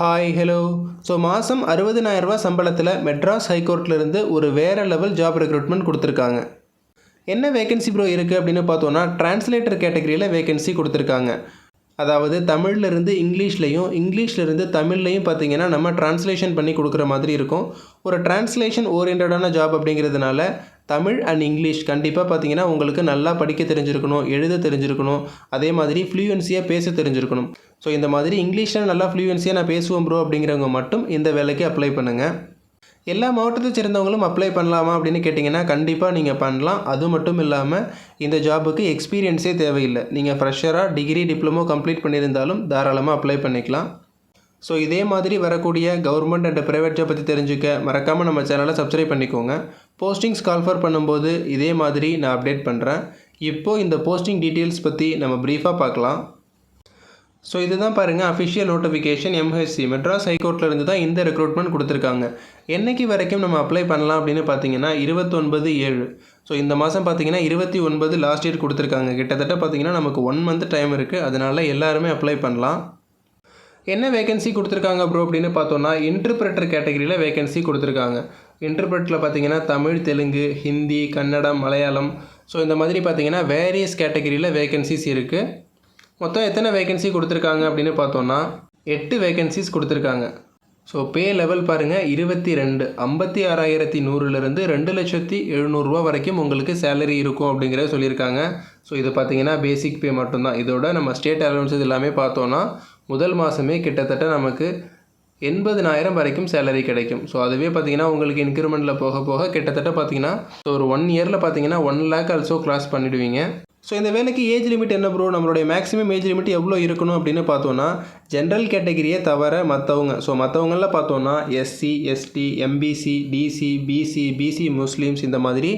Hi hello so மாதம் அறுபதினாயிரரூபா சம்பளத்தில் மெட்ராஸ் ஹைகோர்ட்லேருந்து ஒரு வேறு லெவல் ஜாப் ரெக்ரூட்மெண்ட் கொடுத்துருக்காங்க. என்ன வேகன்சி ப்ரோ இருக்குது அப்படின்னு பார்த்தோன்னா டிரான்ஸ்லேட்டர் கேட்டகரியில் வேகன்சி கொடுத்துருக்காங்க. அதாவது தமிழ்லேருந்து இங்கிலீஷ்லையும் இங்கிலீஷ்லேருந்து தமிழ்லையும் பார்த்தீங்கன்னா நம்ம டிரான்ஸ்லேஷன் பண்ணி கொடுக்குற மாதிரி இருக்கும். ஒரு டிரான்ஸ்லேஷன் ஓரியன்டான ஜாப் அப்படிங்கிறதுனால தமிழ் அண்ட் இங்கிலீஷ் கண்டிப்பாக பார்த்தீங்கன்னா உங்களுக்கு நல்லா படிக்க தெரிஞ்சிருக்கணும் எழுத தெரிஞ்சிருக்கணும் அதே மாதிரி ஃப்ளூயன்சியாக பேச தெரிஞ்சிருக்கணும். ஸோ இந்த மாதிரி இங்கிலீஷில் நல்லா ஃப்ளூயன்சியாக நான் பேசுவேன் ப்ரோ அப்படிங்கிறவங்க மட்டும் இந்த வேலைக்கு அப்ளை பண்ணுங்கள் எல்லா மாவட்டத்தை சேர்ந்தவங்களும் அப்ளை பண்ணலாமா அப்படின்னு கேட்டிங்கன்னா கண்டிப்பாக நீங்கள் பண்ணலாம். அது மட்டும் இல்லாமல் இந்த ஜாபுக்கு எக்ஸ்பீரியன்ஸே தேவையில்லை. நீங்கள் ஃப்ரெஷராக டிகிரி டிப்ளமோ கம்ப்ளீட் பண்ணியிருந்தாலும் தாராளமாக அப்ளை பண்ணிக்கலாம். ஸோ இதே மாதிரி வரக்கூடிய கவர்மெண்ட் அண்ட் ப்ரைவேட் ஜாப் பற்றி தெரிஞ்சுக்க மறக்காமல் நம்ம சேனலை சப்ஸ்கிரைப் பண்ணிக்கோங்க. போஸ்டிங்ஸ் கால்ஃபர் பண்ணும்போது இதே மாதிரி நான் அப்டேட் பண்ணுறேன் இப்போது இந்த போஸ்டிங் டீட்டெயில்ஸ் பற்றி நம்ம ப்ரீஃபாக பார்க்கலாம். ஸோ இதுதான் பாருங்கள் அஃபிஷியல் நோட்டிஃபிகேஷன் எம்ஹெச்சி மெட்ராஸ் ஹைகோர்ட்லேருந்து தான் இந்த ரெக்ரூட்மெண்ட் கொடுத்துருக்காங்க. என்றைக்கு வரைக்கும் நம்ம அப்ளை பண்ணலாம் அப்படின்னு பார்த்தீங்கன்னா இருபத்தொன்பது ஏழு. ஸோ இந்த மாதம் பார்த்தீங்கன்னா இருபத்தி ஒன்பது லாஸ்ட் இயர் கொடுத்துருக்காங்க. கிட்டத்தட்ட பார்த்தீங்கன்னா நமக்கு ஒன் மந்த் டைம் இருக்குது அதனால் எல்லாருமே அப்ளை பண்ணலாம். என்ன வேகன்சி கொடுத்துருக்காங்க ப்ரோ அப்படின்னு பார்த்தோன்னா இன்டர்பிரட்டர் கேட்டகரியில் வேகன்சி கொடுத்துருக்காங்க. இன்டர்பிரட்டில் பார்த்தீங்கன்னா தமிழ் தெலுங்கு ஹிந்தி கன்னடம் மலையாளம். ஸோ இந்த மாதிரி பார்த்தீங்கன்னா வேரியஸ் கேட்டகரியில் வேகன்சிஸ் இருக்குது மொத்தம் எத்தனை வேகன்சி கொடுத்துருக்காங்க அப்படின்னு பார்த்தோன்னா எட்டு வேகன்சிஸ் கொடுத்துருக்காங்க. ஸோ பே லெவல் பாருங்கள் இருபத்தி ரெண்டு. ஐம்பத்தி ஆறாயிரத்தி நூறுலேருந்து ரெண்டு லட்சத்தி எழுநூறுரூவா வரைக்கும் உங்களுக்கு சேலரி இருக்கும் அப்படிங்கிறத சொல்லியிருக்காங்க. ஸோ இது பார்த்தீங்கன்னா பேசிக் பே மட்டும்தான். இதோட நம்ம ஸ்டேட் அலவன்ஸஸ் எல்லாமே பார்த்தோன்னா முதல் மாதமே கிட்டத்தட்ட நமக்கு எண்பதுனாயிரம் வரைக்கும் சேலரி கிடைக்கும். ஸோ அதுவே பார்த்தீங்கன்னா உங்களுக்கு இன்க்ரிமெண்ட்டில் போக போக கிட்டத்தட்ட பார்த்தீங்கன்னா ஸோ ஒரு ஒன் இயரில் பார்த்தீங்கன்னா ஒன் லேக் ஆல்சோ கிராஸ் பண்ணிடுவீங்க. ஸோ இந்த வேலைக்கு ஏஜ் லிமிட் என்ன ப்ரோ நம்மளுடைய மேக்ஸிமம் ஏஜ் லிமிட் எவ்வளோ இருக்கணும் அப்படின்னு பார்த்தோன்னா ஜென்ரல் கேட்டகிரியை தவிர மற்றவங்க ஸோ மற்றவங்களில் பார்த்தோன்னா SC ST MBC DC BC BC Muslims இந்த மாதிரி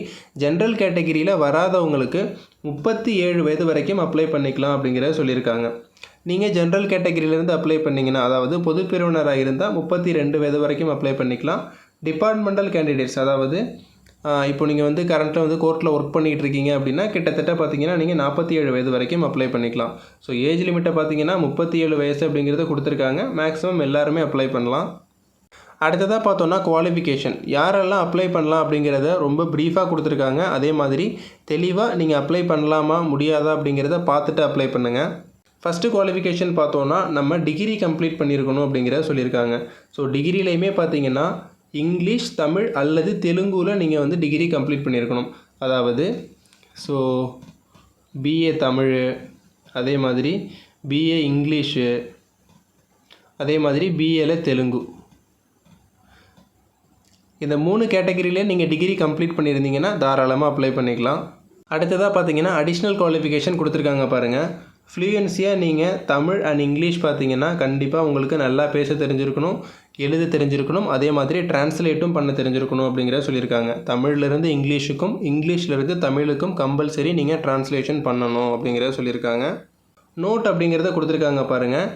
ஜென்ரல் கேட்டகிரியில் வராதவங்களுக்கு முப்பத்தி ஏழு வயது வரைக்கும் அப்ளை பண்ணிக்கலாம் அப்படிங்கிறத சொல்லியிருக்காங்க. நீங்கள் ஜென்ரல் கேட்டகரியிலேருந்து அப்ளை பண்ணிங்கன்னா அதாவது பொது பிரிவினராக இருந்தால் முப்பத்தி ரெண்டு வயது வரைக்கும் அப்ளை பண்ணிக்கலாம். டிபார்ட்மெண்டல் கேண்டிடேட்ஸ் அதாவது இப்போ நீங்கள் வந்து கரண்ட்டில் வந்து கோர்ட்டில் ஒர்க் பண்ணிகிட்டு இருக்கீங்க அப்படின்னா கிட்டத்தட்ட பார்த்தீங்கன்னா நீங்கள் நாற்பத்தி ஏழு வயது வரைக்கும் அப்ளை பண்ணிக்கலாம். ஸோ ஏஜ் லிமிட்டை பார்த்தீங்கன்னா முப்பத்தி ஏழு வயசு அப்படிங்கிறத கொடுத்துருக்காங்க. மேக்ஸிமம் எல்லாருமே அப்ளை பண்ணலாம். அடுத்ததாக பார்த்தோன்னா குவாலிஃபிகேஷன் யாரெல்லாம் அப்ளை பண்ணலாம் அப்படிங்கிறத ரொம்ப ப்ரீஃபாக கொடுத்துருக்காங்க. அதே மாதிரி தெளிவாக நீங்கள் அப்ளை பண்ணலாமா முடியாதா அப்படிங்கிறத பார்த்துட்டு அப்ளை பண்ணுங்கள் ஃபஸ்ட்டு குவாலிஃபிகேஷன் பார்த்தோன்னா நம்ம டிகிரி கம்ப்ளீட் பண்ணியிருக்கணும் அப்படிங்கிறத சொல்லியிருக்காங்க. ஸோ டிகிரிலையுமே பார்த்தீங்கன்னா இங்கிலீஷ் தமிழ் அல்லது தெலுங்குவில் நீங்கள் வந்து டிகிரி கம்ப்ளீட் பண்ணியிருக்கணும் அதாவது ஸோ பிஏ தமிழ் அதே மாதிரி பிஏ இங்கிலீஷு அதே மாதிரி பிஏல தெலுங்கு. இந்த மூணு கேட்டகரியிலே நீங்கள் டிகிரி கம்ப்ளீட் பண்ணியிருந்தீங்கன்னா தாராளமாக அப்ளை பண்ணிக்கலாம். அடுத்ததாக பார்த்தீங்கன்னா அடிஷ்னல் குவாலிஃபிகேஷன் கொடுத்துருக்காங்க பாருங்கள் ஃப்ளூயன்சியாக நீங்கள் தமிழ் அண்ட் இங்கிலீஷ் பார்த்தீங்கன்னா கண்டிப்பாக உங்களுக்கு நல்லா பேச தெரிஞ்சிருக்கணும். எழுத தெரிஞ்சிருக்கணும். அதே மாதிரி டிரான்ஸ்லேட்டும் பண்ண தெரிஞ்சிருக்கணும் அப்படிங்கிறத சொல்லியிருக்காங்க. தமிழ்லேருந்து இங்கிலீஷுக்கும் இங்கிலீஷ்லேருந்து தமிழுக்கும் கம்பல்சரி நீங்கள் டிரான்ஸ்லேஷன் பண்ணணும் அப்படிங்கிறத சொல்லியிருக்காங்க. நோட் அப்படிங்கிறத கொடுத்துருக்காங்க பாருங்கள்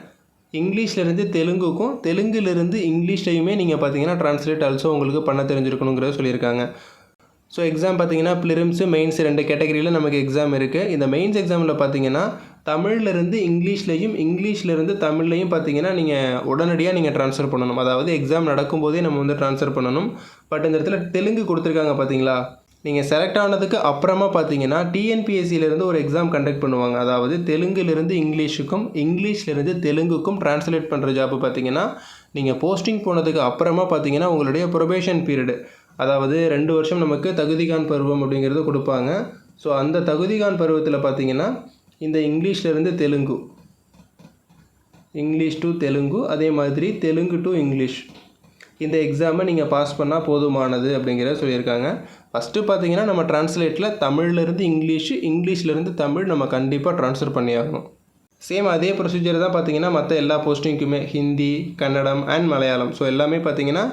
இங்கிலீஷ்லேருந்து தெலுங்குக்கும் தெலுங்குலேருந்து இங்கிலீஷ்லையுமே நீங்கள் பார்த்தீங்கன்னா டிரான்ஸ்லேட் ஆல்சோ உங்களுக்கு பண்ண தெரிஞ்சிருக்கணுங்கிறத சொல்லியிருக்காங்க. ஸோ எக்ஸாம் பார்த்தீங்கன்னா ப்ளிரிம்ஸு மெயின்ஸ் ரெண்டு கேட்டகரியில் நமக்கு எக்ஸாம் இருக்குது இந்த மெயின்ஸ் எக்ஸாமில் பார்த்தீங்கன்னா தமிழ்லேருந்து இங்கிலீஷ்லையும் இங்கிலீஷ்லேருந்து தமிழ்லையும் பார்த்தீங்கன்னா நீங்கள் உடனடியாக நீங்கள் ட்ரான்ஸ்ஃபர் பண்ணணும். அதாவது எக்ஸாம் நடக்கும்போதே நம்ம வந்து ட்ரான்ஸ்ஃபர் பண்ணணும். பட் இந்த இடத்துல தெலுங்கு கொடுத்துருக்காங்க பார்த்தீங்களா நீங்கள் செலக்ட் ஆனதுக்கு அப்புறமா பார்த்தீங்கன்னா டிஎன்பிஎஸ்சியிலேருந்து ஒரு எக்ஸாம் கண்டக்ட் பண்ணுவாங்க. அதாவது தெலுங்குலேருந்து இங்கிலீஷுக்கும் இங்கிலீஷ்லேருந்து தெலுங்குக்கும் ட்ரான்ஸ்லேட் பண்ணுற ஜாப் பார்த்தீங்கன்னா நீங்கள் போஸ்டிங் போனதுக்கு அப்புறமா பார்த்தீங்கன்னா உங்களுடைய ப்ரொபேஷன் பீரியடு அதாவது ரெண்டு வருஷம் நமக்கு தகுதிகான் பருவம் அப்படிங்கிறது கொடுப்பாங்க. ஸோ அந்த தகுதிகான் பருவத்தில் பார்த்தீங்கன்னா இந்த இங்கிலீஷ்லேருந்து தெலுங்கு. இங்கிலீஷ் டு தெலுங்கு அதே மாதிரி தெலுங்கு டு இங்கிலீஷ். இந்த எக்ஸாமை நீங்கள் பாஸ் பண்ணால் போதுமானது அப்படிங்கிறத சொல்லியிருக்காங்க. ஃபஸ்ட்டு பார்த்தீங்கன்னா நம்ம டிரான்ஸ்லேட்டில் தமிழ்லேருந்து இங்கிலீஷு இங்கிலீஷ்லேருந்து தமிழ் நம்ம கண்டிப்பாக ட்ரான்ஸ்ஃபர் பண்ணி ஆகணும் சேம் அதே ப்ரொசீஜர் தான் பார்த்தீங்கன்னா மற்ற எல்லா போஸ்டிங்க்குமே ஹிந்தி கன்னடம் அண்ட் மலையாளம். ஸோ எல்லாமே பார்த்தீங்கன்னா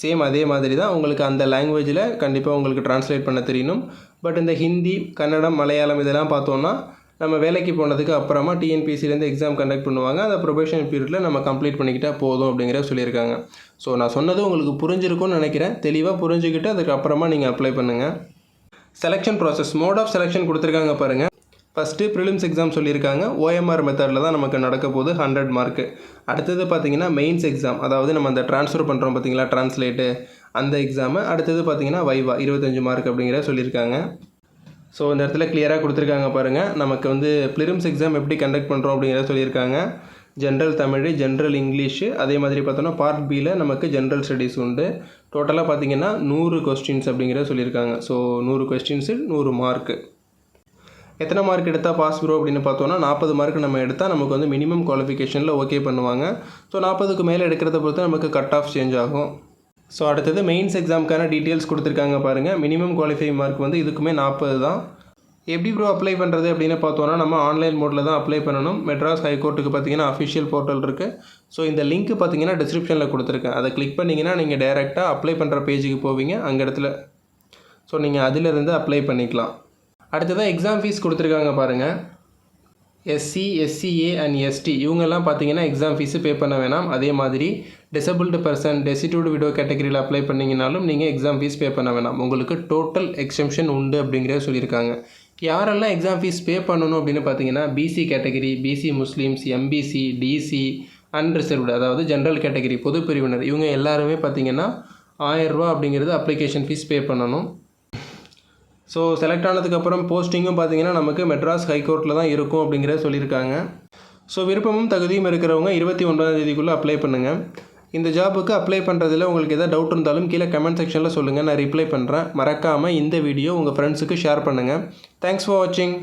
சேம் அதே மாதிரி தான். உங்களுக்கு அந்த லாங்குவேஜில் கண்டிப்பாக உங்களுக்கு ட்ரான்ஸ்லேட் பண்ண தெரியணும் பட் இந்த ஹிந்தி கன்னடம் மலையாளம் இதெல்லாம் பார்த்தோன்னா நம்ம வேலைக்கு போனதுக்கு அப்புறமா டிஎன்பிசிலேருந்து எக்ஸாம் கண்டக்ட் பண்ணுவாங்க. அந்த ப்ரொபேஷன் பீரியடில் நம்ம கம்ப்ளீட் பண்ணிக்கிட்டால் போதும் அப்படிங்கிற சொல்லியிருக்காங்க. ஸோ நான் சொன்னது உங்களுக்கு புரிஞ்சிருக்கும்னு நினைக்கிறேன். தெளிவாக புரிஞ்சுக்கிட்டு அதுக்கப்புறமா நீங்கள் அப்ளை பண்ணுங்கள் selection process mode of selection கொடுத்துருக்காங்க பாருங்கள் ஃபஸ்ட்டு ப்ரிலிம்ஸ் எக்ஸாம் சொல்லியிருக்காங்க. ஓஎம்ஆர் மெத்தடில் தான் நமக்கு நடக்க போகுது ஹண்ட்ரட் மார்க்கு அடுத்தது பார்த்தீங்கன்னா மெயின்ஸ் எக்ஸாம் அதாவது நம்ம அந்த ட்ரான்ஸ்ஃபர் பண்ணுறோம் பார்த்தீங்களா ட்ரான்ஸ்லேட்டு அந்த எக்ஸாமு அடுத்தது பார்த்தீங்கன்னா வைவா இருபத்தஞ்சு மார்க் அப்படிங்கிற சொல்லியிருக்காங்க. ஸோ இந்த இடத்துல கிளியராக கொடுத்துருக்காங்க பாருங்கள் நமக்கு வந்து ப்ளிரிம்ஸ் எக்ஸாம் எப்படி கண்டக்ட் பண்ணுறோம் அப்படிங்கிறத சொல்லியிருக்காங்க. ஜென்ரல் தமிழ் ஜென்ரல் இங்கிலீஷு அதே மாதிரி பார்த்தோன்னா பார்ட் பியில் நமக்கு ஜென்ரல் ஸ்டடீஸ் உண்டு. டோட்டலாக பார்த்தீங்கன்னா நூறு கொஸ்டின்ஸ் அப்படிங்கிறத சொல்லியிருக்காங்க. ஸோ நூறு கொஸ்டின்ஸு நூறு மார்க்கு எத்தனை மார்க் எடுத்தால் பாஸ் ப்ரோ அப்படின்னு பார்த்தோன்னா நாற்பது மார்க் நம்ம எடுத்தால் நமக்கு வந்து மினிமம் குவாலிஃபிகேஷனில் ஓகே பண்ணுவாங்க. ஸோ நாற்பதுக்கு மேலே எடுக்கிறத பொறுத்து நமக்கு கட் ஆஃப் சேஞ்ச் ஆகும். ஸோ அடுத்தது மெயின்ஸ் எக்ஸாமுக்கான டீட்டெயில்ஸ் கொடுத்துருக்காங்க பாருங்கள் மினிமம் குவாலிஃபை மார்க் வந்து இதுக்குமே நாற்பது தான். எப்படி ப்ரோ அப்ளை பண்ணுறது அப்படின்னு பார்த்தோன்னா நம்ம ஆன்லைன் மோடில் தான் அப்ளை பண்ணணும். மெட்ராஸ் ஹைகோர்ட்டுக்கு பார்த்தீங்கன்னா அஃபிஷியல் போர்ட்டல் இருக்குது ஸோ இந்த லிங்க் பார்த்தீங்கன்னா டிஸ்கிரிப்ஷனில் கொடுத்துருக்கேன். அதை கிளிக் பண்ணிங்கன்னா நீங்கள் டேரெக்டாக அப்ளை பண்ணுற பேஜுக்கு போவீங்க. அங்கே இடத்துல ஸோ நீங்கள் அதிலிருந்து அப்ளை பண்ணிக்கலாம். அடுத்ததாக எக்ஸாம் ஃபீஸ் கொடுத்துருக்காங்க பாருங்கள் எஸ்சி எஸ்சிஏ அண்ட் எஸ்டி இவங்கெல்லாம் பார்த்தீங்கன்னா எக்ஸாம் ஃபீஸு பே பண்ண வேணாம். அதே மாதிரி டிசபிள்டு பர்சன் டெசிடியூடு விடோ கேட்டகரியில் அப்ளை பண்ணிங்கனாலும் நீங்கள் எக்ஸாம் ஃபீஸ் பே பண்ண வேணாம். உங்களுக்கு டோட்டல் எக்ஸம்ஷன் உண்டு அப்படிங்கிறத சொல்லியிருக்காங்க. யாரெல்லாம் எக்ஸாம் ஃபீஸ் பே பண்ணணும் அப்படின்னு பார்த்தீங்கன்னா BC category BC Muslims MBC DC unreserved அதாவது ஜென்ரல் கேட்டகரி பொது பிரிவினர் இவங்க எல்லாருமே பார்த்தீங்கன்னா ஆயிரரூவா அப்படிங்கிறது அப்ளிகேஷன் ஃபீஸ் பே பண்ணணும். ஸோ செலக்ட் ஆனதுக்கப்புறம் போஸ்டிங்கும் பார்த்தீங்கன்னா நமக்கு மெட்ராஸ் ஹைகோர்ட்டில் தான் இருக்கும் அப்படிங்கிறத சொல்லியிருக்காங்க. ஸோ விருப்பமும் தகுதியும் இருக்கிறவங்க இருபத்தி ஒன்பதாம் தேதிக்குள்ளே அப்ளை பண்ணுங்கள் இந்த ஜாபுக்கு அப்ளை பண்ணுறதுல உங்களுக்கு எதாவது டவுட் இருந்தாலும் கீழே கமெண்ட் செக்ஷனில் சொல்லுங்கள் நான் ரிப்ளை பண்ணுறேன் மறக்காமல் இந்த வீடியோ உங்கள் ஃப்ரெண்ட்ஸுக்கு ஷேர் பண்ணுங்கள் தேங்க்ஸ் ஃபார் வாட்சிங்